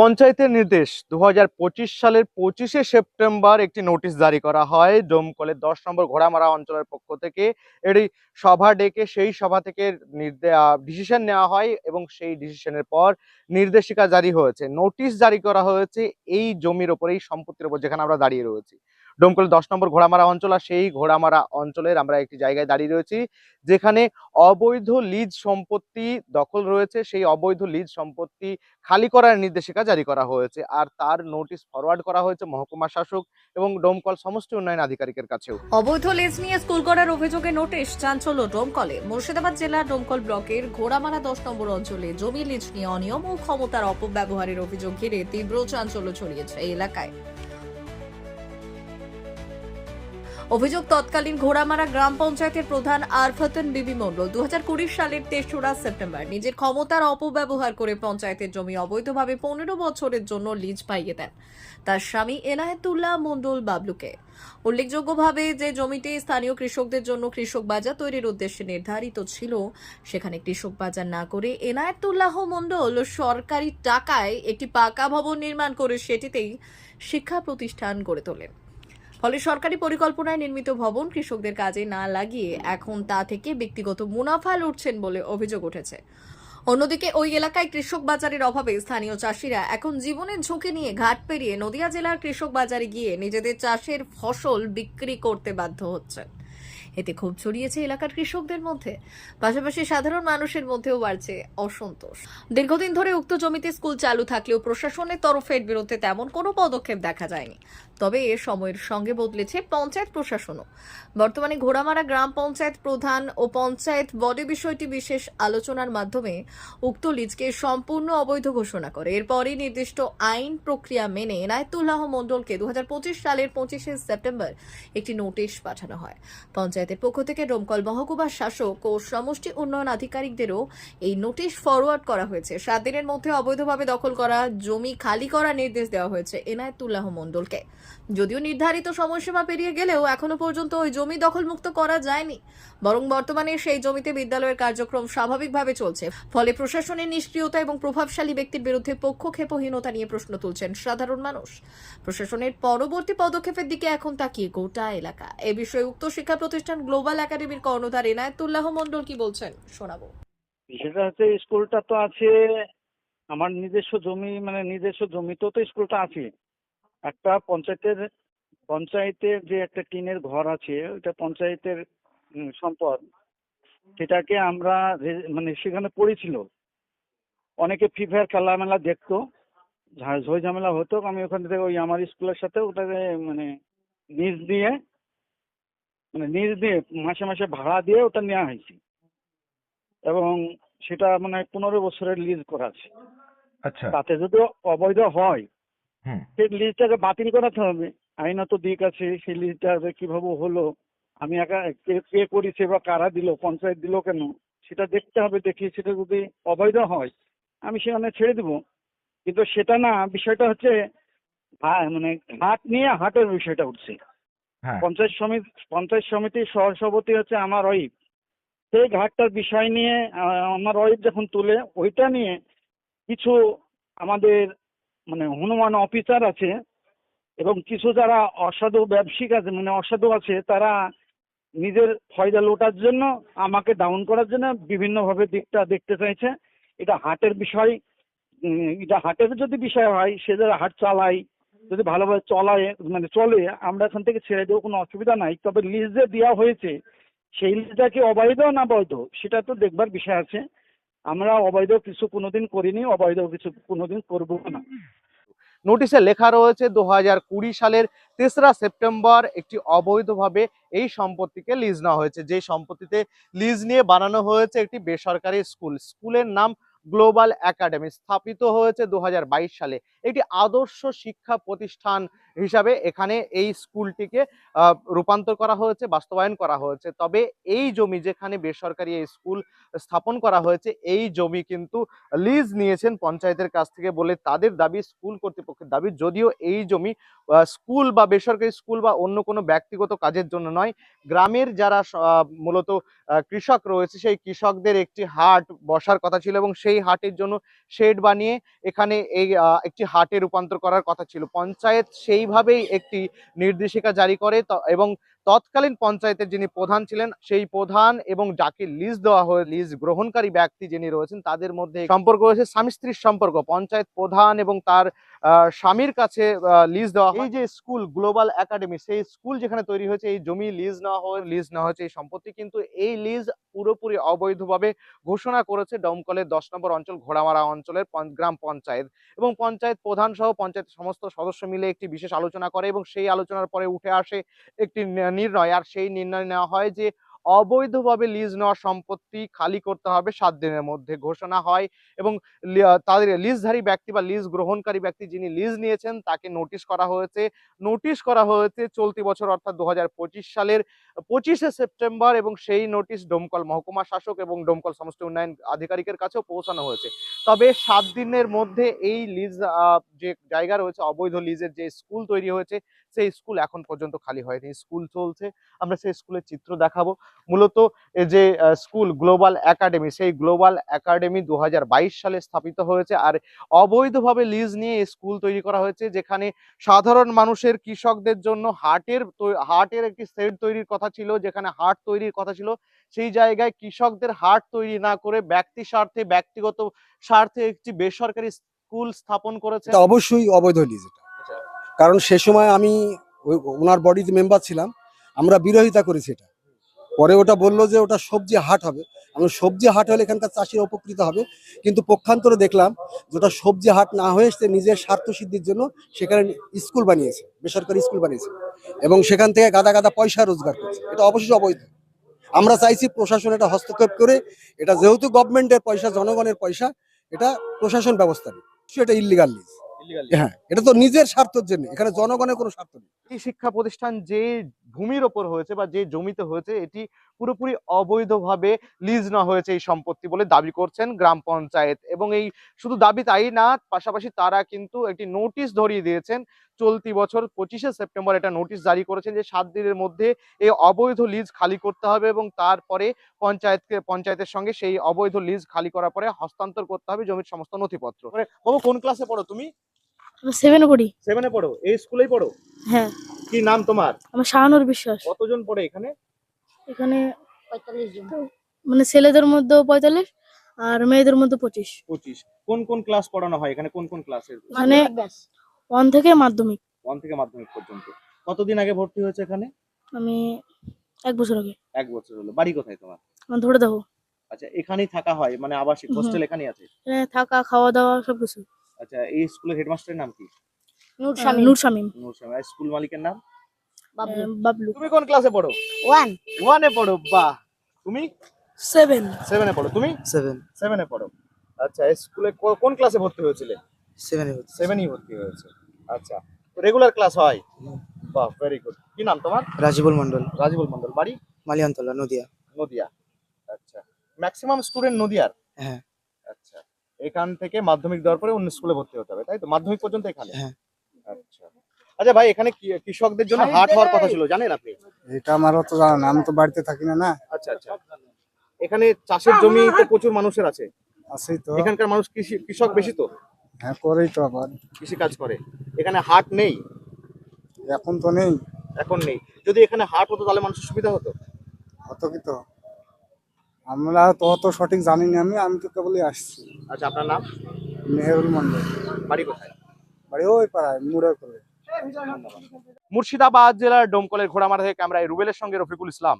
পঞ্চায়েতের নির্দেশ দু হাজার পঁচিশ সালের পঁচিশে সেপ্টেম্বর একটি নোটিশ জারি করা হয়। ডোমকলের দশ নম্বর ঘোড়ামারা অঞ্চলের পক্ষ থেকে এটি সভা ডেকে সেই সভা থেকে ডিসিশন নেওয়া হয় এবং সেই ডিসিশনের পর নির্দেশিকা জারি হয়েছে। নোটিশ জারি করা হয়েছে এই জমির ওপর, এই সম্পত্তির ওপর যেখানে আমরা দাঁড়িয়ে রয়েছি। ডোমকল দশ নম্বর ঘোড়ামারা অঞ্চল আর সেই ঘোড়ামারা অঞ্চলের আমরা একটি জায়গায় দাঁড়িয়ে রয়েছি, যেখানে অবৈধ লিজ সম্পত্তি দখল রয়েছে। সেই অবৈধ লিজ সম্পত্তি খালি করার নির্দেশিকা জারি করা হয়েছে আর তার নোটিশ ফরওয়ার্ড করা হয়েছে মহকুমা শাসক এবং ডোমকল সমষ্টি উন্নয়ন আধিকারিকের কাছেও। অবৈধ লিজ নিয়ে স্কুল করার অভিযোগে নোটিশ চাঞ্চল্য ডোমকলে। মুর্শিদাবাদ জেলার ডোমকল ব্লকের ঘোড়ামারা দশ নম্বর অঞ্চলে জমি লিজ নিয়ে অনিয়ম ও ক্ষমতার অপব্যবহারের অভিযোগ ঘিরে তীব্র চাঞ্চল্য ছড়িয়েছে এই এলাকায়। অভিযোগ তৎকালীন ঘোড়ামারা গ্রাম পঞ্চায়েতের প্রধান আরফাতন বিবি মণ্ডল দু সালের তেসরা সেপ্টেম্বর নিজের ক্ষমতার অপব্যবহার করে পঞ্চায়েতের জমি অবৈধভাবে পনেরো বছরের জন্য লিজ পাইয়ে দেন তার স্বামী এনায়েতুল্লাহ মণ্ডল বাবলুকে। উল্লেখযোগ্যভাবে যে জমিটি স্থানীয় কৃষকদের জন্য কৃষক বাজার তৈরির উদ্দেশ্যে নির্ধারিত ছিল, সেখানে কৃষক বাজার না করে এনায়েতুল্লাহ মণ্ডল সরকারি টাকায় একটি পাকা ভবন নির্মাণ করে সেটিতেই শিক্ষা প্রতিষ্ঠান গড়ে তোলেন। ফলে সরকারি পরিকল্পনায় নির্মিত ভবন কৃষকদের কাজে না লাগিয়ে এখন তা থেকে ব্যক্তিগত মুনাফা লুটছেন বলে অভিযোগ উঠেছে। অন্যদিকে ওই এলাকায় কৃষক বাজারের অভাবে স্থানীয় চাষিরা এখন জীবনের ঝুঁকি নিয়ে ঘাট পেরিয়ে নদিয়া জেলার কৃষক বাজারে গিয়ে নিজেদের চাষের ফসল বিক্রি করতে বাধ্য হচ্ছে এতে ক্ষোভ ছড়িয়েছে এলাকার কৃষকদের মধ্যে। পাশাপাশি সাধারণ মানুষের মধ্যেও বাড়ছে অসন্তোষ। দীর্ঘদিন ধরে উক্ত জমিতে স্কুল চালু থাকলেও প্রশাসনের তরফের বিরুদ্ধে তেমন কোনো পদক্ষেপ দেখা যায়নি। তবে এ সময়ের সঙ্গে বদলেছে পঞ্চায়েত প্রশাসনও। বর্তমানে ঘোড়ামারা গ্রাম পঞ্চায়েত প্রধান ও পঞ্চায়েত বডি বিষয়টি বিশেষ আলোচনার মাধ্যমে উক্ত লিজকে সম্পূর্ণ অবৈধ ঘোষণা করে। এরপরই নির্দিষ্ট আইন প্রক্রিয়া মেনে এনায়তুল্লাহ মণ্ডলকে দু হাজার পঁচিশ সালের পঁচিশে সেপ্টেম্বর একটি নোটিশ পাঠানো হয়। পঞ্চায়েতের পক্ষ থেকে ডোমকল মহকুমার শাসক ও সমষ্টি উন্নয়ন আধিকারিকদেরও এই নোটিশ ফরওয়ার্ড করা হয়েছে। সাত দিনের মধ্যে অবৈধভাবে দখল করা, জমি খালি করার নির্দেশ দেওয়া হয়েছে এনায়েতুল্লাহ মণ্ডলকে। যদিও নির্ধারিত সময়সীমা পেরিয়ে গেলেও এখনও পর্যন্ত ওই জমি দখলমুক্ত করা যায়নি। বরং বর্তমানে সেই জমিতে বিদ্যালয়ের কার্যক্রম স্বাভাবিকভাবে চলছে। ফলে প্রশাসনের নিষ্ক্রিয়তা এবং প্রভাবশালী ব্যক্তির বিরুদ্ধে পক্ষক্ষেপহীনতা নিয়ে প্রশ্ন তুলছেন সাধারণ মানুষ। প্রশাসনের পরবর্তী পদক্ষেপের দিকে এখন তাকিয়ে গোটা এলাকা। এ বিষয়ে উক্ত শিক্ষা প্রতিষ্ঠান গ্লোবাল একাডেমির কর্ণধার এনায়েতুল্লাহ মণ্ডল কি বলছেন? শোনাবো। বিষয়টা হচ্ছে স্কুলটা তো আছে, আমার নিজস্ব জমি মানে নিজস্ব জমিতেও তো স্কুলটা আছে। একটা পঞ্চায়েতের পঞ্চায়েতের যে একটা টিনের ঘর আছে, ওইটা পঞ্চায়েতের সম্পদ। সেটাকে আমরা মানে সেখানে পড়েছিল। অনেকে ফ্রি ফায়ার খেলা মেলা দেখতো ঝামেলা হতো। আমি ওখান থেকে ওই আমার স্কুলের সাথে ওটাকে মানে নিজ দিয়ে মানে নিজ দিয়ে মাসে মাসে ভাড়া দিয়ে ওটা নেওয়া হয়েছে। এবং সেটা মানে পনেরো বছরের লিজ করা আছে। আচ্ছা। তাতে যদি অবৈধ হয় সেই লিজটাকে বাতিল করাতে হবে। আইনত দিক আছে সেই লিজটা কীভাবে হলো আমি একা কে করেছে বা কারা দিল পঞ্চায়েত দিল কেন সেটা দেখতে হবে। দেখি সেটা যদি অবৈধ হয় আমি সেখানে ছেড়ে দিব। কিন্তু সেটা না বিষয়টা হচ্ছে মানে হাট নিয়ে হাটের বিষয়টা উঠছে। পঞ্চায়েত সমিতি, পঞ্চায়েত সমিতির সহসভাপতি হচ্ছে আমার ওয়াইফ। সেই ঘাটটার বিষয় নিয়ে আমার ওয়াইফ যখন তুলে, ওইটা নিয়ে কিছু আমাদের মানে হনুমান অফিসার আছে এবং কিছু যারা অসাধু ব্যবসায়িক আছে মানে অসাধু আছে, তারা নিজের ফয়দা লোটার জন্য, আমাকে ডাউন করার জন্য বিভিন্নভাবে দিকটা দেখতে চাইছে। এটা হাটের বিষয় এটা হাটের যদি বিষয় হয়, সে যারা হাট চালায় যদি ভালোভাবে চলায় মানে চলে, আমরা এখান থেকে ছেড়ে দেবো, কোনো অসুবিধা নাই। তবে লিজ যে দেওয়া হয়েছে, সেই লিজটা কি অবৈধ না বৈধ? সেটা তো দেখবার বিষয় আছে। আমরা অবৈধ কিছু কোনোদিন করিনি, অবৈধ কিছু কোনোদিন করব না। নোটিশে লেখা রয়েছে, দু সালের তেসরা সেপ্টেম্বর একটি অবৈধভাবে এই সম্পত্তিকে লিজ নেওয়া হয়েছে। যে সম্পত্তিতে লিজ নিয়ে বানানো হয়েছে, একটি বেসরকারি স্কুল। স্কুলের নাম গ্লোবাল একাডেমি স্থাপিত হয়েছে দু হাজার বাইশ সালে। একটি আদর্শ শিক্ষা প্রতিষ্ঠান হিসাবে এখানে এই স্কুলটিকে রূপান্তর করা হয়েছে, বাস্তবায়ন করা হয়েছে। তবে এই জমি যেখানে বেসরকারি এই স্কুল স্থাপন করা হয়েছে, এই জমি কিন্তু লিজ নিয়েছেন পঞ্চায়েতের কাছ থেকে বলে তাদের দাবি স্কুল কর্তৃপক্ষের দাবি। যদিও এই জমি স্কুল বা বেসরকারি স্কুল বা অন্য কোনো ব্যক্তিগত কাজের জন্য নয়, গ্রামের যারা মূলত কৃষক রয়েছে, সেই কৃষকদের একটি হাট বসার কথা ছিল এবং সেই হাটের জন্য শেড বানিয়ে এখানে এই একটি হাটে রূপান্তর করার কথা ছিল। পঞ্চায়েত সেইভাবেই একটি নির্দেশিকা জারি করে এবং তৎকালীন পঞ্চায়েতের যিনি প্রধান ছিলেন, সেই প্রধান এবং যাকে লিজ দেওয়া হয়ে লিজ গ্রহণকারী ব্যক্তি যিনি রয়েছেন, তাদের মধ্যে সম্পর্ক রয়েছে স্বামী স্ত্রীর সম্পর্ক। পঞ্চায়েত প্রধান এবং তার স্বামীর কাছে লিজ দেওয়া। এই যে স্কুল গ্লোবাল একাডেমি সেই স্কুল যেখানে তৈরি হয়েছে, এই জমি লিজ নেওয়া হয়ে লিজ নেওয়া হয়েছে এই সম্পত্তি। কিন্তু এই লিজ পুরোপুরি অবৈধভাবে ঘোষণা করেছে ডমকলের দশ নম্বর অঞ্চল, ঘোড়ামারা অঞ্চলের গ্রাম পঞ্চায়েত। এবং পঞ্চায়েত প্রধান সহ পঞ্চায়েত সমস্ত সদস্য মিলে একটি বিশেষ আলোচনা করে এবং সেই আলোচনার পরে উঠে আসে একটি নির্ণয় আর সেই নির্ণয় নেওয়া হয় যে অবৈধভাবে লিজ নেওয়া সম্পত্তি খালি করতে হবে সাত দিনের মধ্যে ঘোষণা হয় এবং তাদের লিজধারী ব্যক্তি বা লিজ গ্রহণকারী ব্যক্তি যিনি লিজ নিয়েছেন তাকে নোটিশ করা হয়েছে। নোটিশ করা হয়েছে চলতি বছর অর্থাৎ দু হাজার পঁচিশ সালের পঁচিশে সেপ্টেম্বর এবং সেই নোটিশ ডোমকল মহকুমা শাসক এবং ডোমকল সমষ্টি উন্নয়ন আধিকারিকের কাছেও পৌঁছানো হয়েছে। তবে সাত দিনের মধ্যে এই লিজ যে জায়গা রয়েছে, অবৈধ লিজের যে স্কুল তৈরি হয়েছে, সেই স্কুল এখন পর্যন্ত খালি হয়নি। স্কুল চলছে। আমরা সেই স্কুলের চিত্র দেখাবো। মূলত এই যে স্কুল গ্লোবাল একাডেমি সেই গ্লোবাল একাডেমি দু হাজার বাইশ সালে স্থাপিত হয়েছে আর অবৈধভাবে লিজ নিয়ে স্কুল তৈরি করা হয়েছে যেখানে সাধারণ মানুষের কৃষকদের জন্য হাটের হাটের একটি সেট তৈরির কথা ছিল যেখানে হাট তৈরির কথা ছিল। সেই জায়গায় কৃষকদের হাট তৈরি না করে ব্যক্তি স্বার্থে ব্যক্তিগত স্বার্থে একটি বেসরকারি স্কুল স্থাপন করেছে অবশ্যই অবৈধ লিজ আচ্ছা। কারণ সে সময় আমি ওনার বডিতে মেম্বার ছিলাম আমরা বিরোধিতা করেছি এটা। পরে ওটা বলল যে ওটা সবজি হাট হবে। আমি সবজি হাট হলে এখানকার চাষিরা উপকৃত হবে। কিন্তু পক্ষান্তরে দেখলাম যে ওটা সবজি হাট না হয়ে সে নিজের স্বার্থ সিদ্ধির জন্য সেখানে স্কুল বানিয়েছে বেসরকারি স্কুল বানিয়েছে। এবং সেখান থেকে গাদা গাদা পয়সা রোজগার করছে। এটা অবশ্যই অবৈধ। আমরা চাইছি প্রশাসন এটা হস্তক্ষেপ করে এটা যেহেতু গভর্নমেন্টের পয়সা জনগণের পয়সা এটা প্রশাসন ব্যবস্থা নেই এটা ইলিগাল লিজ হ্যাঁ এটা তো নিজের স্বার্থের জন্য এখানে জনগণের কোনো স্বার্থ নেই। এই শিক্ষা প্রতিষ্ঠান যে ভূমির ওপর হয়েছে বা যে জমিতে হয়েছে এটি পুরোপুরি অবৈধভাবে লিজ না হয়েছে এই সম্পত্তি বলে দাবি করছেন গ্রাম পঞ্চায়েত। এবং এই শুধু দাবি তাই না পাশাপাশি তারা কিন্তু একটি নোটিশ ধরিয়ে দিয়েছেন চলতি বছর পঁচিশে সেপ্টেম্বর এটা নোটিশ জারি করেছেন যে সাত দিনের মধ্যে এই অবৈধ লিজ খালি করতে হবে এবং তারপরে পঞ্চায়েতকে পঞ্চায়েতের সঙ্গে সেই অবৈধ লিজ খালি করার পরে হস্তান্তর করতে হবে জমির সমস্ত নথিপত্র। মানে, বাবু কোন ক্লাসে পড়ো তুমি? সেভেনে পড়ি। সেভেনে পড়ো? এই স্কুলেই পড়ো? হ্যাঁ। কি নাম তোমার? আমার শাহানুর বিশ্বাস। কতজন পড়ে এখানে? এখানে পঁয়তাল্লিশ জন মানে ছেলেদের মধ্যে পঁয়তাল্লিশ আর মেয়েদের মধ্যে পঁচিশ। পঁচিশ। কোন কোন ক্লাস পড়ানো হয় এখানে? কোন কোন ক্লাসের মানে ওয়ান থেকে মাধ্যমিক। ওয়ান থেকে মাধ্যমিক পর্যন্ত। কতদিন আগে ভর্তি হয়েছে এখানে? আমি এক বছর আগে। এক বছর হলো। বাড়ি কোথায় তোমার? আমার ধরে দেখো। আচ্ছা এখানেই থাকা হয়? মানে আবাসিক? হোস্টেল এখানেই আছে? এখানে থাকা খাওয়া দাওয়া সবকিছু। আচ্ছা এই স্কুলের হেডমাস্টারের নাম কি? নূর শামীম। নূর শামীম। নূর শামীম। আর স্কুল মালিকের নাম? বাবলু। বাবলু। তুমি কোন ক্লাসে পড়ো? ওয়ান। ওয়ানে পড়ো বাহ। তুমি? সেভেন। এ পড়ো। তুমি? সেভেন। এ পড়ো। আচ্ছা এই স্কুলে কোন ক্লাসে ভর্তি হয়েছিলে? সেভেনে হচ্ছে সেভেনই ভর্তি হয়েছে। আচ্ছা রেগুলার ক্লাস হয়? বাহ ভেরি গুড কি নাম তোমার? রাজিবুল মন্ডল রাজীবুল মন্ডল বাড়ি? মালিয়ানতলা নদিয়া। নদিয়া। আচ্ছা ম্যাক্সিমাম স্টুডেন্ট নদিয়ার? হ্যাঁ। আচ্ছা। এখান থেকে মাধ্যমিক দেওয়ার পরে অন্য স্কুলে ভর্তি হতে হবে তাই তো? মাধ্যমিক পর্যন্ত এখানে? হ্যাঁ। আচ্ছা। আচ্ছা ভাই এখানে কি- কৃষকদের জন্য হাট হওয়ার কথা ছিল জানেন আপনি? এটা আমার তো জানা না আমি তো বাড়িতে থাকি না না। আচ্ছা আচ্ছা। এখানে চাষের জমি তো প্রচুর মানুষের আছে? আছেই তো। এখানকার মানুষ কৃষি কৃষক বেশি তো? হ্যাঁ করেই তো আবার। কৃষি কাজ করে। এখানে হাট নেই? এখন তো নেই। এখন নেই। যদি এখানে হাট হতো তাহলে মানুষের সুবিধা হতো? অত কি তো? আমরা তো অত সঠিক জানি না আমি আমি তো কেবলই আসছি। আচ্ছা আপনার নাম? মেহেরুল মন্ডল বাড়ি কোথায়? বাড়ি ওই পাড়ায় মুড়ে করে মুর্শিদাবাদ জেলার ডোমকলের ঘোড়ামারা থেকে ক্যামেরায় রুবেলের সঙ্গে রফিকুল ইসলাম।